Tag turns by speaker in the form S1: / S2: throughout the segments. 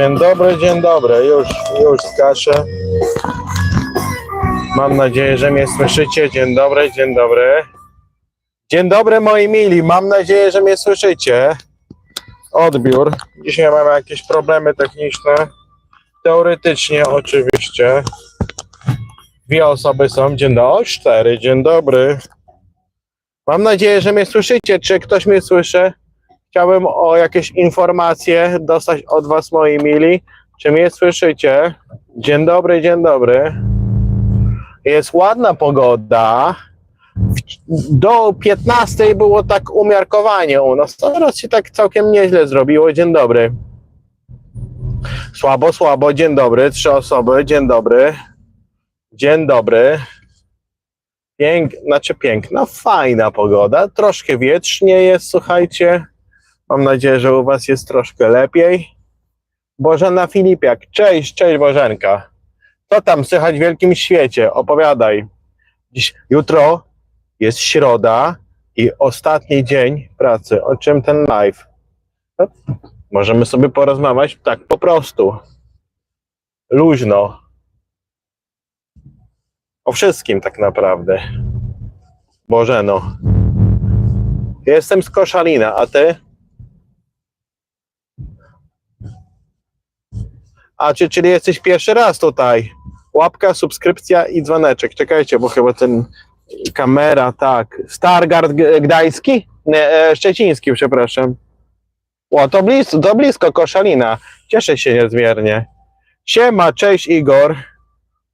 S1: Dzień dobry, dzień dobry. Już, już skaszę. Mam nadzieję, że mnie słyszycie. Dzień dobry, dzień dobry. Dzień dobry moi mili. Mam nadzieję, że mnie słyszycie. Odbiór. Dzisiaj mamy jakieś problemy techniczne. Teoretycznie oczywiście. Dwie osoby są. Dzień dobry. Cztery. Dzień dobry. Mam nadzieję, że mnie słyszycie. Czy ktoś mnie słyszy? Chciałbym o jakieś informacje dostać od Was, moi mili. Czy mnie słyszycie? Dzień dobry, dzień dobry. Jest ładna pogoda. Do 15 było tak umiarkowanie u nas. Teraz się tak całkiem nieźle zrobiło. Dzień dobry. Słabo, słabo. Dzień dobry. Trzy osoby. Dzień dobry. Dzień dobry. Pięk, znaczy piękna, fajna pogoda. Troszkę wietrznie jest, słuchajcie. Mam nadzieję, że u Was jest troszkę lepiej. Bożena Filipiak. Cześć, cześć Bożenka. Co tam słychać w wielkim świecie? Opowiadaj. Dziś, jutro jest środa i ostatni dzień pracy. O czym ten live? No, możemy sobie porozmawiać tak po prostu. Luźno. O wszystkim tak naprawdę. Bożeno. Jestem z Koszalina, a ty? A czy, czyli jesteś pierwszy raz tutaj? Łapka, subskrypcja i dzwoneczek. Czekajcie, bo chyba ten kamera, tak. Stargard Gdański? Nie, e, Szczeciński, przepraszam. O, to blisko, to blisko Koszalina. Cieszę się niezmiernie. Siema, cześć Igor.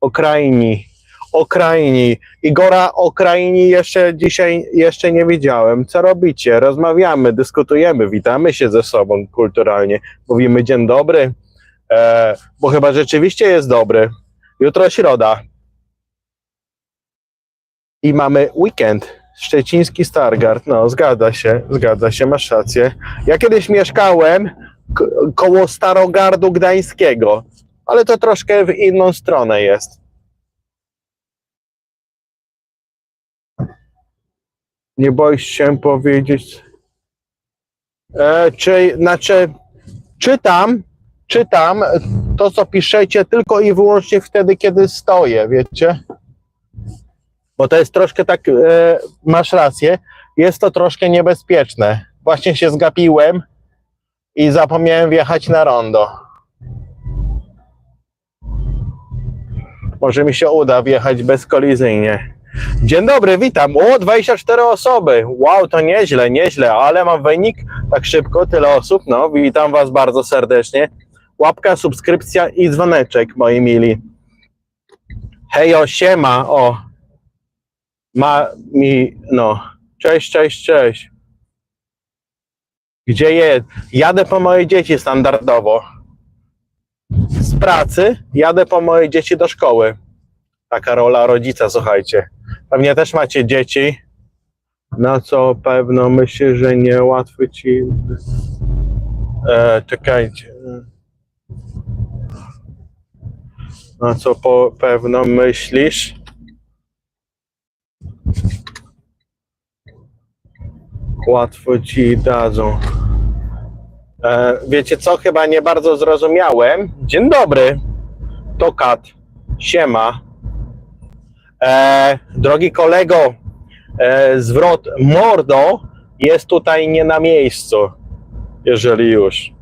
S1: Okrajni. Okrajni. Igora Okrajni jeszcze dzisiaj jeszcze nie widziałem. Co robicie? Rozmawiamy, dyskutujemy, witamy się ze sobą kulturalnie. Mówimy dzień dobry. E, bo chyba rzeczywiście jest dobry. Jutro środa. I mamy weekend. Szczeciński Stargard. No, zgadza się, zgadza się, masz rację. Ja kiedyś mieszkałem koło Starogardu Gdańskiego, ale to troszkę w inną stronę jest. Nie boisz się powiedzieć. E, czy, znaczy, czytam, czytam to, co piszecie, tylko i wyłącznie wtedy, kiedy stoję, wiecie? Bo to jest troszkę tak, e, masz rację, jest to troszkę niebezpieczne. Właśnie się zgapiłem i zapomniałem wjechać na rondo. Może mi się uda wjechać bezkolizyjnie. Dzień dobry, witam. O, 24 osoby. Wow, to nieźle, nieźle, ale mam wynik tak szybko, tyle osób. No, witam Was bardzo serdecznie łapka, subskrypcja i dzwoneczek, moi mili. Hejo, siema, o. Ma mi, no. Cześć, cześć, cześć. Gdzie jest? Jadę po moje dzieci standardowo. Z pracy jadę po moje dzieci do szkoły. Taka rola rodzica, słuchajcie. Pewnie też macie dzieci. Na co pewno myślę, że niełatwo ci. E, czekajcie. Na co po pewno myślisz? Łatwo ci dadzą. E, wiecie co? Chyba nie bardzo zrozumiałem. Dzień dobry. To Kat. Siema. E, drogi kolego, e, zwrot mordo jest tutaj nie na miejscu. Jeżeli już.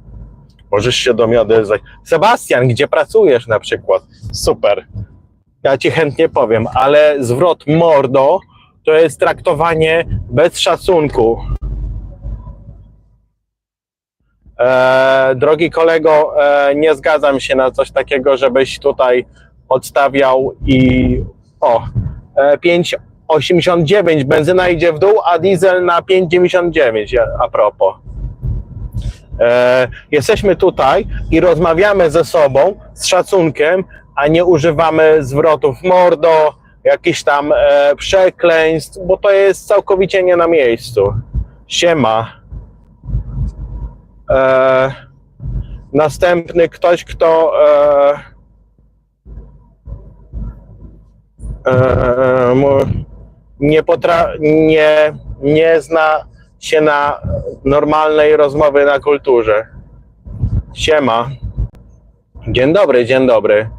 S1: Możesz się do mnie odezwać. Sebastian, gdzie pracujesz na przykład? Super. Ja ci chętnie powiem, ale zwrot mordo to jest traktowanie bez szacunku. E, drogi kolego, e, nie zgadzam się na coś takiego, żebyś tutaj odstawiał i o, e, 5,89 benzyna idzie w dół, a diesel na 5,99 ja- a propos. E, jesteśmy tutaj i rozmawiamy ze sobą z szacunkiem, a nie używamy zwrotów mordo, jakichś tam e, przekleństw, bo to jest całkowicie nie na miejscu. Siema. E, Następny ktoś, kto e, e, nie, potra- nie, nie zna się na normalnej rozmowy na kulturze. Siema. Dzień dobry, dzień dobry.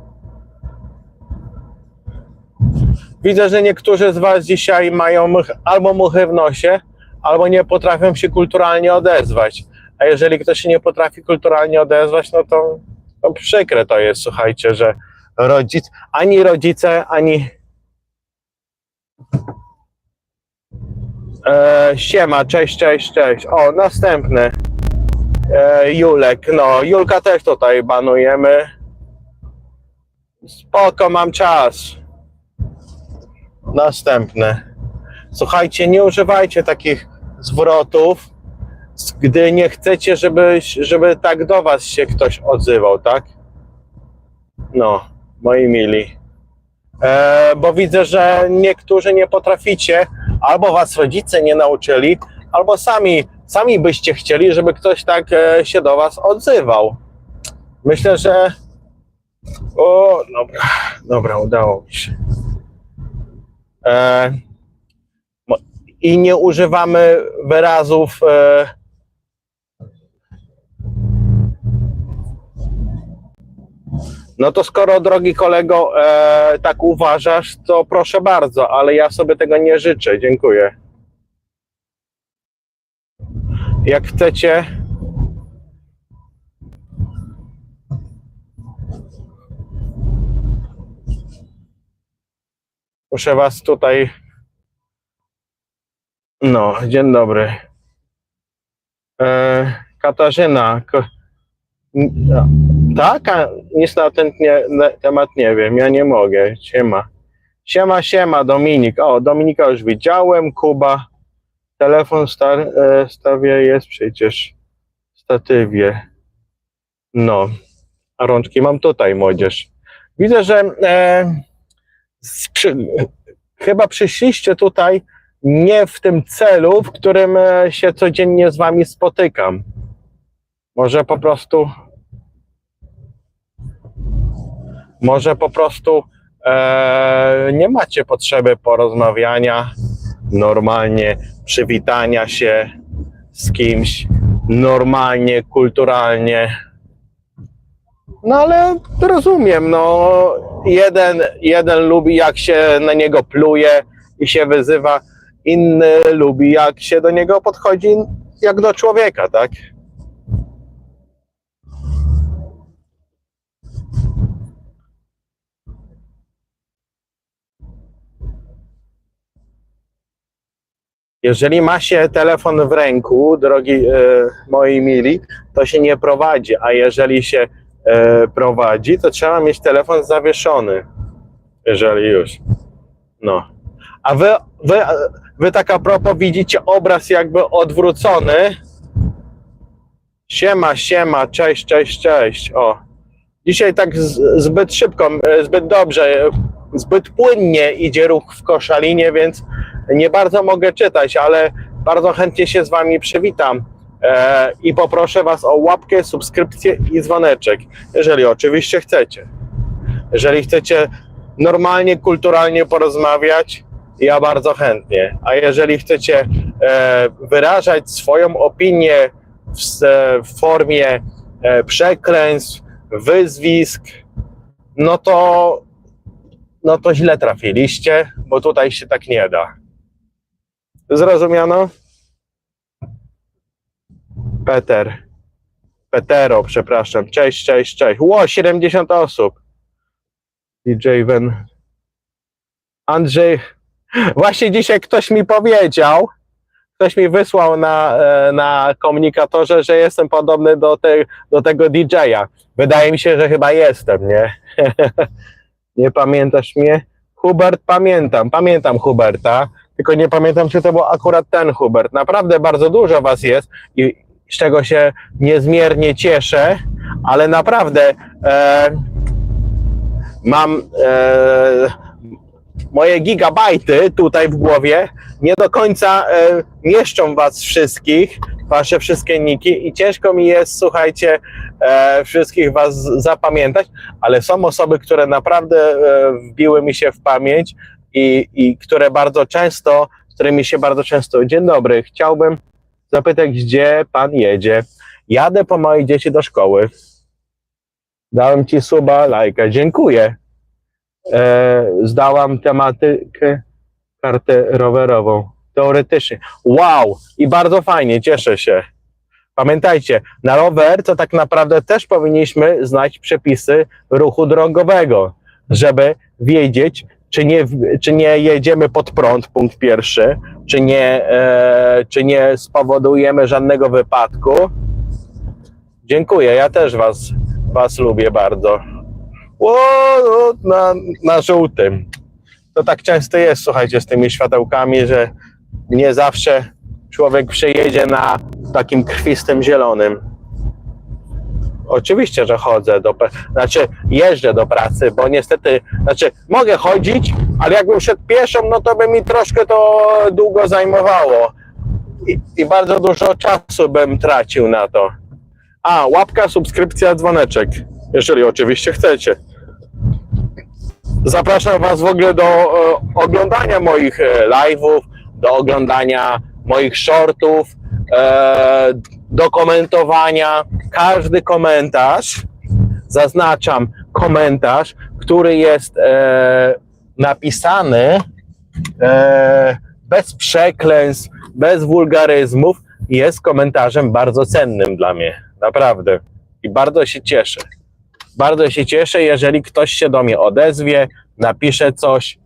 S1: Widzę, że niektórzy z Was dzisiaj mają albo muchy w nosie, albo nie potrafią się kulturalnie odezwać. A jeżeli ktoś się nie potrafi kulturalnie odezwać, no to, to przykre to jest, słuchajcie, że rodzic, ani rodzice, ani. E, siema, cześć, cześć, cześć. O, następny. E, Julek, no, Julka też tutaj banujemy. Spoko, mam czas. Następne. Słuchajcie, nie używajcie takich zwrotów, gdy nie chcecie, żeby, żeby tak do was się ktoś odzywał, tak? No, moi mili. E, bo widzę, że niektórzy nie potraficie, albo was rodzice nie nauczyli, albo sami, sami byście chcieli, żeby ktoś tak e, się do was odzywał. Myślę, że. O, dobra, dobra, udało mi się. E, I nie używamy wyrazów. E, no to skoro, drogi kolego, e, tak uważasz, to proszę bardzo, ale ja sobie tego nie życzę. Dziękuję. Jak chcecie. Muszę was tutaj. No, dzień dobry. E, Katarzyna. Tak? A nic na ten nie, na temat nie wiem. Ja nie mogę. Siema. Siema, siema, Dominik. O, Dominika już widziałem. Kuba. Telefon star, e, stawie jest przecież w statywie. No. A rączki mam tutaj, młodzież. Widzę, że e, przy, chyba przyszliście tutaj nie w tym celu, w którym e, się codziennie z wami spotykam. Może po prostu. Może po prostu e, nie macie potrzeby porozmawiania normalnie, przywitania się z kimś normalnie, kulturalnie. No ale rozumiem, no jeden, jeden lubi jak się na niego pluje i się wyzywa, inny lubi jak się do niego podchodzi jak do człowieka, tak? Jeżeli ma się telefon w ręku, drogi e, moi mili, to się nie prowadzi, a jeżeli się e, prowadzi, to trzeba mieć telefon zawieszony, jeżeli już. No. A wy, wy, wy tak a propos widzicie obraz jakby odwrócony. Siema, siema, cześć, cześć, cześć. O. Dzisiaj tak z, zbyt szybko, e, zbyt dobrze, zbyt płynnie idzie ruch w koszalinie, więc nie bardzo mogę czytać, ale bardzo chętnie się z Wami przywitam e, i poproszę Was o łapkę, subskrypcję i dzwoneczek, jeżeli oczywiście chcecie. Jeżeli chcecie normalnie, kulturalnie porozmawiać, ja bardzo chętnie. A jeżeli chcecie e, wyrażać swoją opinię w, w formie e, przekleństw, wyzwisk, no to, no to źle trafiliście, bo tutaj się tak nie da. Zrozumiano? Peter. Petero, przepraszam. Cześć, cześć, cześć. Ło, 70 osób. DJ Wen. Andrzej. Właśnie dzisiaj ktoś mi powiedział, ktoś mi wysłał na, e, na komunikatorze, że jestem podobny do, te, do tego DJ-a. Wydaje mi się, że chyba jestem, nie? nie pamiętasz mnie? Hubert, pamiętam, pamiętam Huberta, tylko nie pamiętam, czy to był akurat ten Hubert. Naprawdę bardzo dużo was jest i z czego się niezmiernie cieszę, ale naprawdę e, mam, e, moje gigabajty tutaj w głowie nie do końca e, mieszczą was wszystkich, wasze wszystkie niki i ciężko mi jest, słuchajcie, e, wszystkich was zapamiętać, ale są osoby, które naprawdę e, wbiły mi się w pamięć i, i które bardzo często, z którymi się bardzo często, dzień dobry, chciałbym zapytać, gdzie pan jedzie? Jadę po moje dzieci do szkoły. Dałem ci suba, lajka, dziękuję. E, zdałam tematykę, kartę rowerową, teoretycznie. Wow! I bardzo fajnie, cieszę się. Pamiętajcie, na rower to tak naprawdę też powinniśmy znać przepisy ruchu drogowego, żeby wiedzieć, czy nie, czy nie jedziemy pod prąd, punkt pierwszy, czy nie, e, czy nie spowodujemy żadnego wypadku. Dziękuję, ja też was, was lubię bardzo. O, no, na, na żółtym. To tak często jest, słuchajcie, z tymi światełkami, że nie zawsze człowiek przejedzie na takim krwistym zielonym. Oczywiście, że chodzę do pracy, znaczy jeżdżę do pracy, bo niestety, znaczy mogę chodzić, ale jakbym szedł pieszą, no to by mi troszkę to długo zajmowało i, i bardzo dużo czasu bym tracił na to. A, łapka, subskrypcja, dzwoneczek, jeżeli oczywiście chcecie. Zapraszam Was w ogóle do e, oglądania moich e, live'ów, do oglądania moich shortów, e, do komentowania. Każdy komentarz, zaznaczam komentarz, który jest e, napisany e, bez przekleństw, bez wulgaryzmów, jest komentarzem bardzo cennym dla mnie. Naprawdę. I bardzo się cieszę. Bardzo się cieszę, jeżeli ktoś się do mnie odezwie, napisze coś,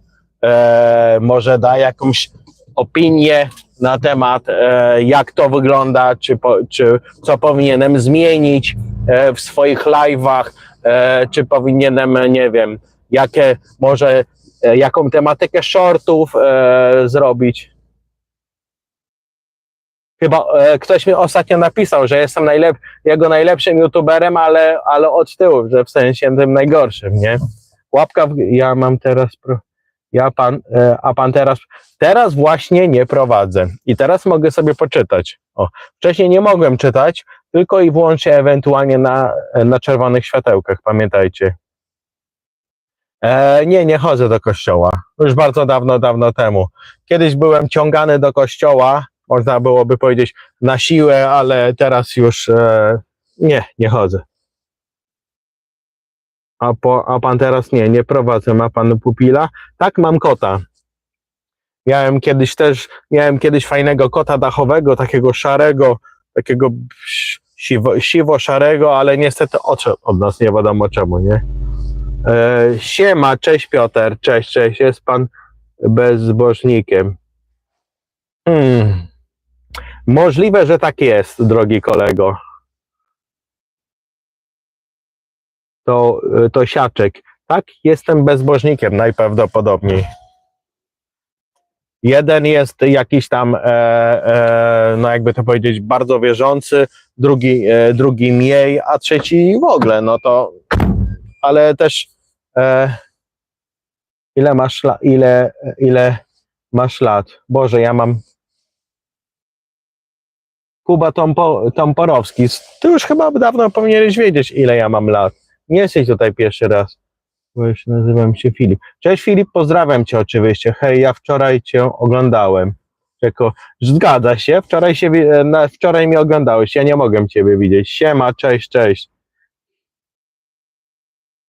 S1: e, może da jakąś opinię na temat, e, jak to wygląda, czy, po, czy co powinienem zmienić e, w swoich live'ach, e, czy powinienem, nie wiem, jakie, może jaką tematykę shortów zrobić. Chyba ktoś mi ostatnio napisał, że jestem najlep jego najlepszym youtuberem, ale, ale od tyłu, że w sensie tym najgorszym, nie? Łapka, w, ja mam teraz, pro, ja pan, e, a pan teraz, teraz właśnie nie prowadzę i teraz mogę sobie poczytać. O, wcześniej nie mogłem czytać, tylko i wyłącznie ewentualnie na, na czerwonych światełkach, pamiętajcie. E, nie, nie chodzę do kościoła. Już bardzo dawno, dawno temu. Kiedyś byłem ciągany do kościoła, można byłoby powiedzieć na siłę, ale teraz już e, nie, nie chodzę. A, po, a pan teraz nie, nie prowadzę. Ma pan pupila? Tak, mam kota. Miałem kiedyś też, miałem kiedyś fajnego kota dachowego, takiego szarego, takiego siwo, siwo-szarego, ale niestety odszedł od nas, nie wiadomo czemu, nie? E, siema, cześć Piotr, cześć, cześć, jest pan bezbożnikiem. Hmm. Możliwe, że tak jest, drogi kolego. To, to siaczek. Tak, jestem bezbożnikiem najprawdopodobniej. Jeden jest jakiś tam, e, e, no jakby to powiedzieć, bardzo wierzący, drugi, e, drugi mniej, a trzeci w ogóle, no to, ale też e, ile masz, ile, ile masz lat? Boże, ja mam Kuba Tompo, Tomporowski. Ty już chyba dawno powinieneś wiedzieć, ile ja mam lat. Nie jesteś tutaj pierwszy raz. Bo już nazywam się Filip. Cześć Filip, pozdrawiam cię oczywiście. Hej, ja wczoraj cię oglądałem. Czeko, zgadza się, wczoraj, się, e, na, wczoraj mnie oglądałeś, ja nie mogłem ciebie widzieć. Siema, cześć, cześć.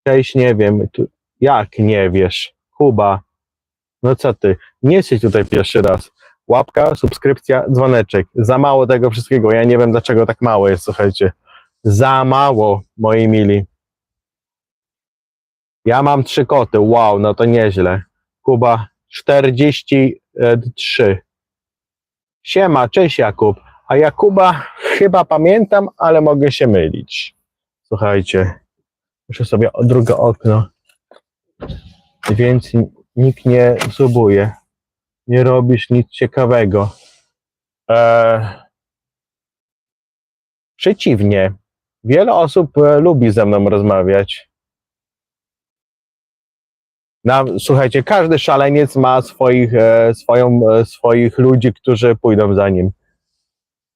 S1: Cześć, nie wiem. Tu, jak nie wiesz? Kuba. No co ty? Nie jesteś tutaj pierwszy raz łapka, subskrypcja, dzwoneczek. Za mało tego wszystkiego. Ja nie wiem, dlaczego tak mało jest, słuchajcie. Za mało, moi mili. Ja mam trzy koty. Wow, no to nieźle. Kuba 43. Siema, cześć Jakub. A Jakuba chyba pamiętam, ale mogę się mylić. Słuchajcie. Muszę sobie o drugie okno. Więc nikt nie subuje nie robisz nic ciekawego. E, przeciwnie, wiele osób e, lubi ze mną rozmawiać. Na, słuchajcie, każdy szaleniec ma swoich, e, swoją, e, swoich ludzi, którzy pójdą za nim.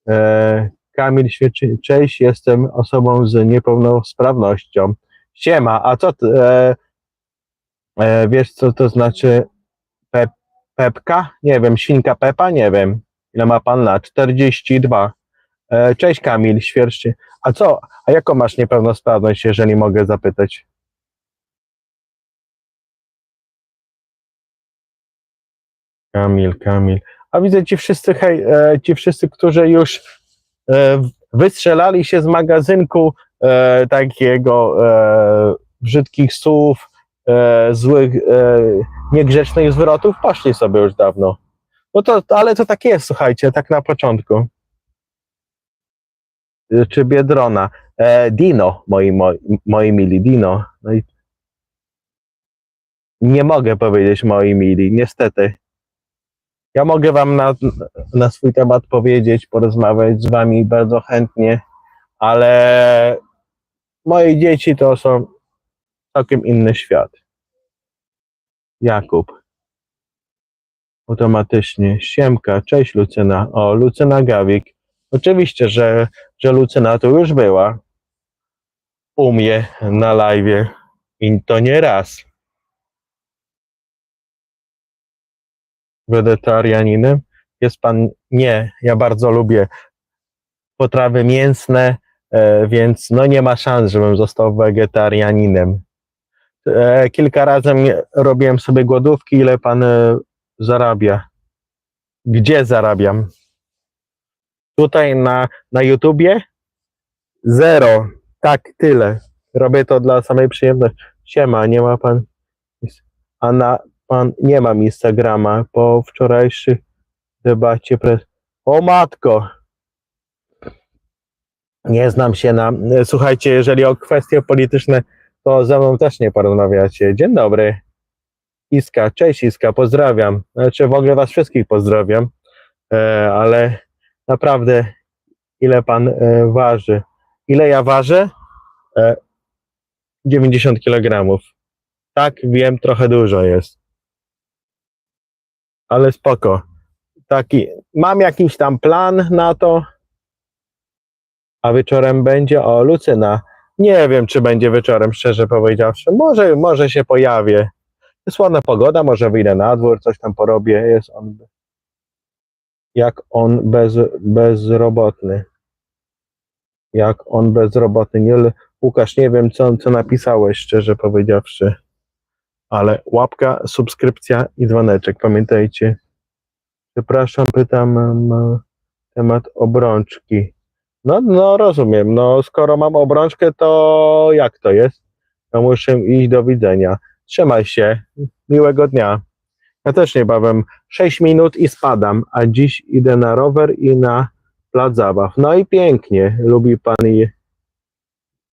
S1: E, Kamil Świeczy, cześć, jestem osobą z niepełnosprawnością. Siema, a co ty, e, e, wiesz co to znaczy pe, Pepka? Nie wiem, świnka Pepa? Nie wiem. Ile ma pan lat? 42. E, cześć Kamil, świerszczy. A co, a jaką masz niepełnosprawność, jeżeli mogę zapytać? Kamil, Kamil. A widzę ci wszyscy, hej, e, ci wszyscy, którzy już e, wystrzelali się z magazynku e, takiego e, brzydkich słów, e, złych, e, niegrzecznych zwrotów, poszli sobie już dawno. No to, ale to tak jest, słuchajcie, tak na początku. E, Czy Biedrona? E, Dino, moi, moi, moi mili, Dino. No i nie mogę powiedzieć moi mili, niestety. Ja mogę wam na, na swój temat powiedzieć, porozmawiać z wami bardzo chętnie, ale moje dzieci to są całkiem inny świat. Jakub. Automatycznie. Siemka. Cześć Lucyna. O, Lucyna Gawik. Oczywiście, że, że Lucyna tu już była. U mnie na live. I to nie raz. Wegetarianinem? Jest pan? Nie, ja bardzo lubię potrawy mięsne, e, więc no nie ma szans, żebym został wegetarianinem. E, kilka razy robiłem sobie głodówki, ile pan e, zarabia? Gdzie zarabiam? Tutaj na, na YouTubie? Zero. Tak, tyle. Robię to dla samej przyjemności. Siema, nie ma pan. A na, pan nie mam Instagrama po wczorajszej debacie. Pre... O matko! Nie znam się na. Słuchajcie, jeżeli o kwestie polityczne, to ze mną też nie porozmawiacie. Dzień dobry. Iska, cześć Iska, pozdrawiam. Znaczy w ogóle was wszystkich pozdrawiam, e, ale naprawdę ile pan e, waży? Ile ja ważę? E, 90 kg. Tak, wiem, trochę dużo jest ale spoko. Taki, mam jakiś tam plan na to, a wieczorem będzie o Lucyna. Nie wiem, czy będzie wieczorem, szczerze powiedziawszy. Może, może się pojawię. Jest ładna pogoda, może wyjdę na dwór, coś tam porobię. Jest on jak on bez, bezrobotny. Jak on bezrobotny. Nie, Łukasz, nie wiem, co, co napisałeś, szczerze powiedziawszy ale łapka, subskrypcja i dzwoneczek, pamiętajcie. Przepraszam, pytam temat obrączki. No, no rozumiem, no skoro mam obrączkę, to jak to jest? To muszę iść do widzenia. Trzymaj się, miłego dnia. Ja też niebawem 6 minut i spadam, a dziś idę na rower i na plac zabaw. No i pięknie. Lubi pan je,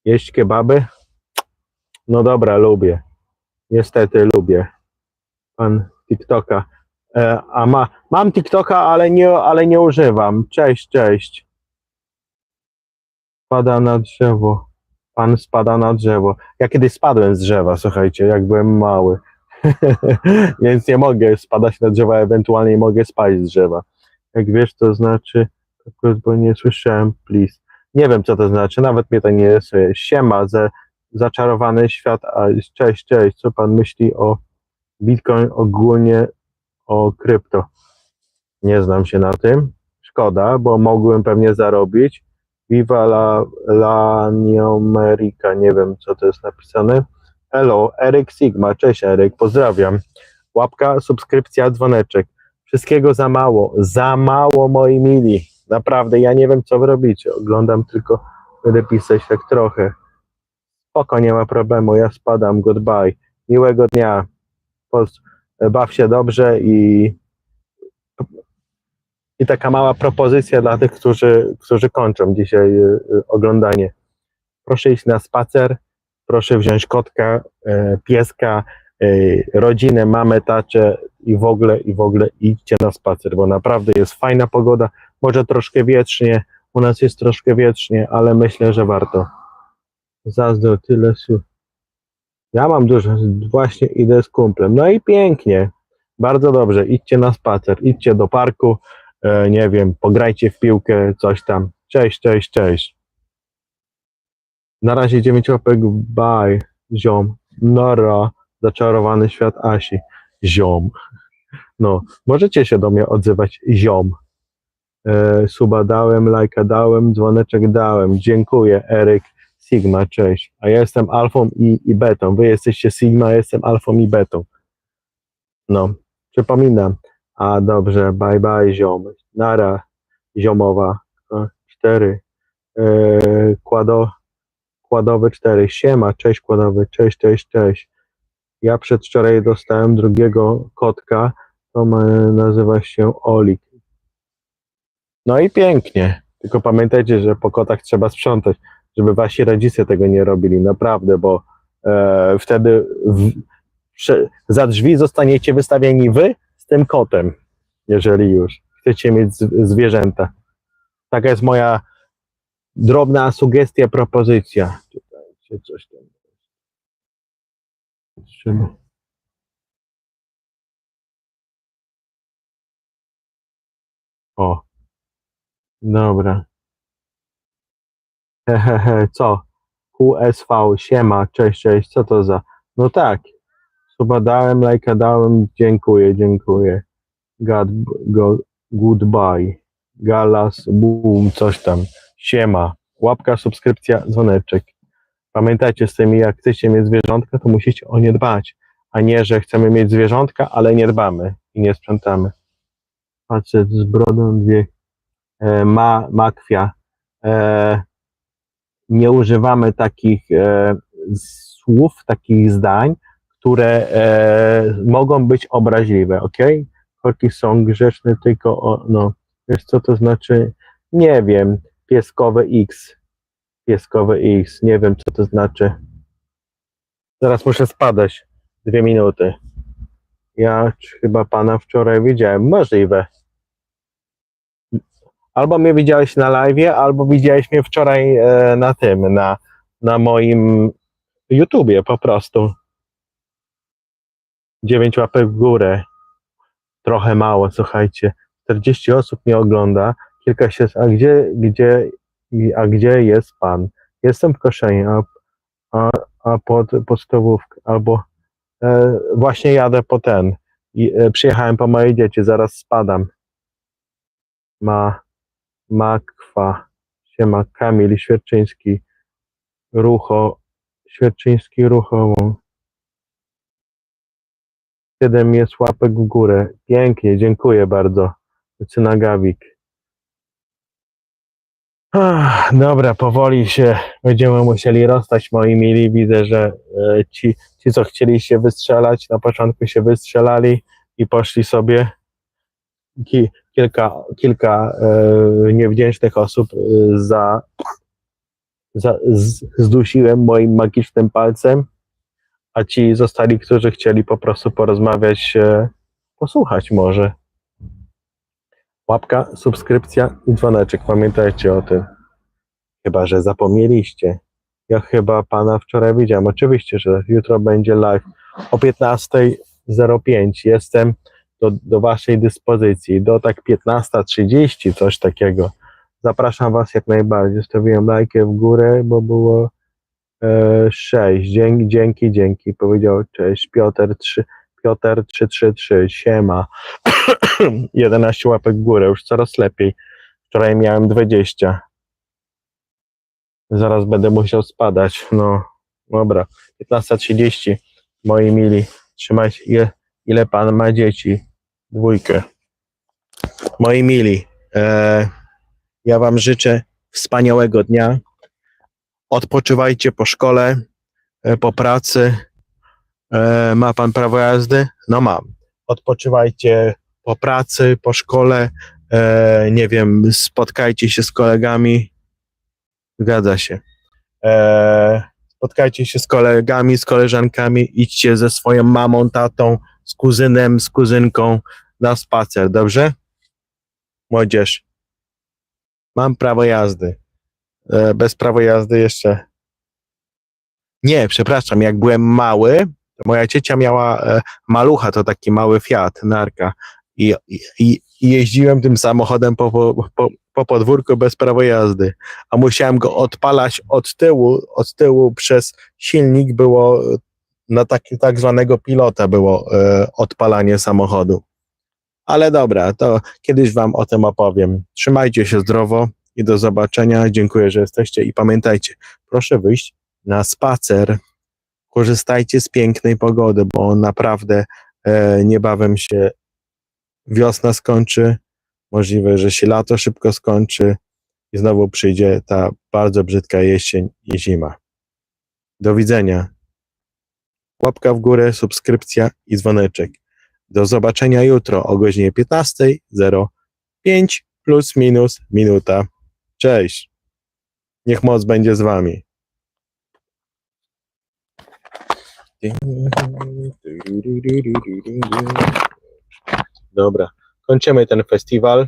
S1: jeść kebaby? No dobra, lubię. Niestety lubię. Pan TikToka. E, a ma, mam TikToka, ale nie, ale nie używam. Cześć, cześć. Spada na drzewo. Pan spada na drzewo. Ja kiedyś spadłem z drzewa, słuchajcie, jak byłem mały. Więc nie mogę spadać na drzewa, ewentualnie mogę spaść z drzewa. Jak wiesz, to znaczy, bo nie słyszałem, please. Nie wiem, co to znaczy, nawet mnie to nie jest. Siema, ze, zaczarowany świat, a cześć, cześć, co pan myśli o Bitcoin ogólnie, o krypto? Nie znam się na tym, szkoda, bo mogłem pewnie zarobić. Viva la, la nie wiem co to jest napisane. Hello, Eryk Sigma, cześć Eryk, pozdrawiam. Łapka, subskrypcja, dzwoneczek. Wszystkiego za mało, za mało moi mili. Naprawdę, ja nie wiem co wy robicie, oglądam tylko, będę pisać tak trochę. Spoko, nie ma problemu, ja spadam, goodbye. Miłego dnia. Baw się dobrze i, i taka mała propozycja dla tych, którzy, którzy kończą dzisiaj y, y, oglądanie. Proszę iść na spacer, proszę wziąć kotka, e, pieska, e, rodzinę, mamę, tacie i w ogóle, i w ogóle idźcie na spacer, bo naprawdę jest fajna pogoda, może troszkę wietrznie, u nas jest troszkę wietrznie, ale myślę, że warto. Zazdro tyle su. Ja mam dużo, właśnie idę z kumplem. No i pięknie, bardzo dobrze. Idźcie na spacer, idźcie do parku, e, nie wiem, pograjcie w piłkę, coś tam. Cześć, cześć, cześć. Na razie 9 łapek, bye, ziom. Nora, zaczarowany świat Asi. Ziom. No, możecie się do mnie odzywać, ziom. E, suba dałem, lajka dałem, dzwoneczek dałem. Dziękuję, Eryk. Sigma, cześć. A ja jestem alfą i, i betą. Wy jesteście Sigma, ja jestem alfą i betą. No, przypominam. A dobrze, bye bye ziom. Nara, ziomowa. Cztery. Eee, kłado, kładowy cztery. Siema, cześć kładowy, cześć, cześć, cześć. Ja przedwczoraj dostałem drugiego kotka, to ma, nazywa się Olik. No i pięknie. Tylko pamiętajcie, że po kotach trzeba sprzątać żeby wasi rodzice tego nie robili, naprawdę, bo e, wtedy w, prze, za drzwi zostaniecie wystawieni wy z tym kotem, jeżeli już chcecie mieć z, zwierzęta. Taka jest moja drobna sugestia, propozycja. Czekajcie, coś tam. O, dobra. Co? QSV, siema, cześć, cześć, co to za? No tak, suba dałem, lajka dałem, dziękuję, dziękuję. God, go, goodbye. Galas, boom, coś tam. Siema, łapka, subskrypcja, dzwoneczek. Pamiętajcie z tymi, jak chcecie mieć zwierzątka, to musicie o nie dbać, a nie, że chcemy mieć zwierzątka, ale nie dbamy i nie sprzątamy. Facet z brodą, dwie, e, ma, makwia, e, nie używamy takich e, słów, takich zdań, które e, mogą być obraźliwe, ok? Korki są grzeczne tylko o, no, wiesz co to znaczy? Nie wiem, pieskowe X, pieskowe X, nie wiem co to znaczy. Zaraz muszę spadać, dwie minuty. Ja chyba pana wczoraj widziałem, możliwe. Albo mnie widziałeś na live, albo widziałeś mnie wczoraj e, na tym, na, na moim YouTubie po prostu. Dziewięć łapek w górę. Trochę mało, słuchajcie. 40 osób mnie ogląda. Kilka się. A gdzie, gdzie, a gdzie jest pan? Jestem w koszenie, a, a, a pod podstawówkę, albo e, właśnie jadę po ten. I, e, przyjechałem po moje dzieci, zaraz spadam. Ma Makwa, siema Kamil Świerczyński, Rucho, Świerczyński Ruchowo. Siedem jest łapek w górę. Pięknie, dziękuję bardzo. Cynagawik. Ach, dobra, powoli się będziemy musieli rozstać, moi mili. Widzę, że e, ci, ci, co chcieli się wystrzelać, na początku się wystrzelali i poszli sobie. Ki, kilka, kilka e, niewdzięcznych osób e, za, za z, zdusiłem moim magicznym palcem, a ci zostali, którzy chcieli po prostu porozmawiać, e, posłuchać może. Łapka, subskrypcja i dzwoneczek, pamiętajcie o tym. Chyba, że zapomnieliście. Ja chyba pana wczoraj widziałem. Oczywiście, że jutro będzie live o 15.05. Jestem do, do Waszej dyspozycji. Do tak 15.30, coś takiego. Zapraszam Was jak najbardziej. Zostawiłem lajkę w górę, bo było e, 6. Dzięki, dzięki, dzięki. Powiedział cześć. Piotr 3. Piotr 333, siema. 11 łapek w górę, już coraz lepiej. Wczoraj miałem 20. Zaraz będę musiał spadać. No, dobra. 15.30, moi mili. Trzymajcie. Ile, ile pan ma dzieci? Dwójkę. Moi mili, e, ja wam życzę wspaniałego dnia. Odpoczywajcie po szkole, e, po pracy. E, ma pan prawo jazdy? No mam. Odpoczywajcie po pracy, po szkole. E, nie wiem, spotkajcie się z kolegami. Zgadza się. E, spotkajcie się z kolegami, z koleżankami. Idźcie ze swoją mamą, tatą, z kuzynem, z kuzynką na spacer, dobrze? Młodzież. Mam prawo jazdy. E, bez prawa jazdy jeszcze Nie, przepraszam, jak byłem mały, moja ciocia miała e, malucha, to taki mały Fiat, narka. I, i, i jeździłem tym samochodem po, po, po, po podwórku bez prawa jazdy, a musiałem go odpalać od tyłu, od tyłu przez silnik było na taki tak zwanego pilota było e, odpalanie samochodu. Ale dobra, to kiedyś wam o tym opowiem. Trzymajcie się zdrowo i do zobaczenia. Dziękuję, że jesteście i pamiętajcie, proszę wyjść na spacer. Korzystajcie z pięknej pogody, bo naprawdę e, niebawem się wiosna skończy. Możliwe, że się lato szybko skończy i znowu przyjdzie ta bardzo brzydka jesień i zima. Do widzenia. Łapka w górę, subskrypcja i dzwoneczek. Do zobaczenia jutro o godzinie 15.05 plus minus minuta. Cześć. Niech moc będzie z wami. Dobra, kończymy ten festiwal.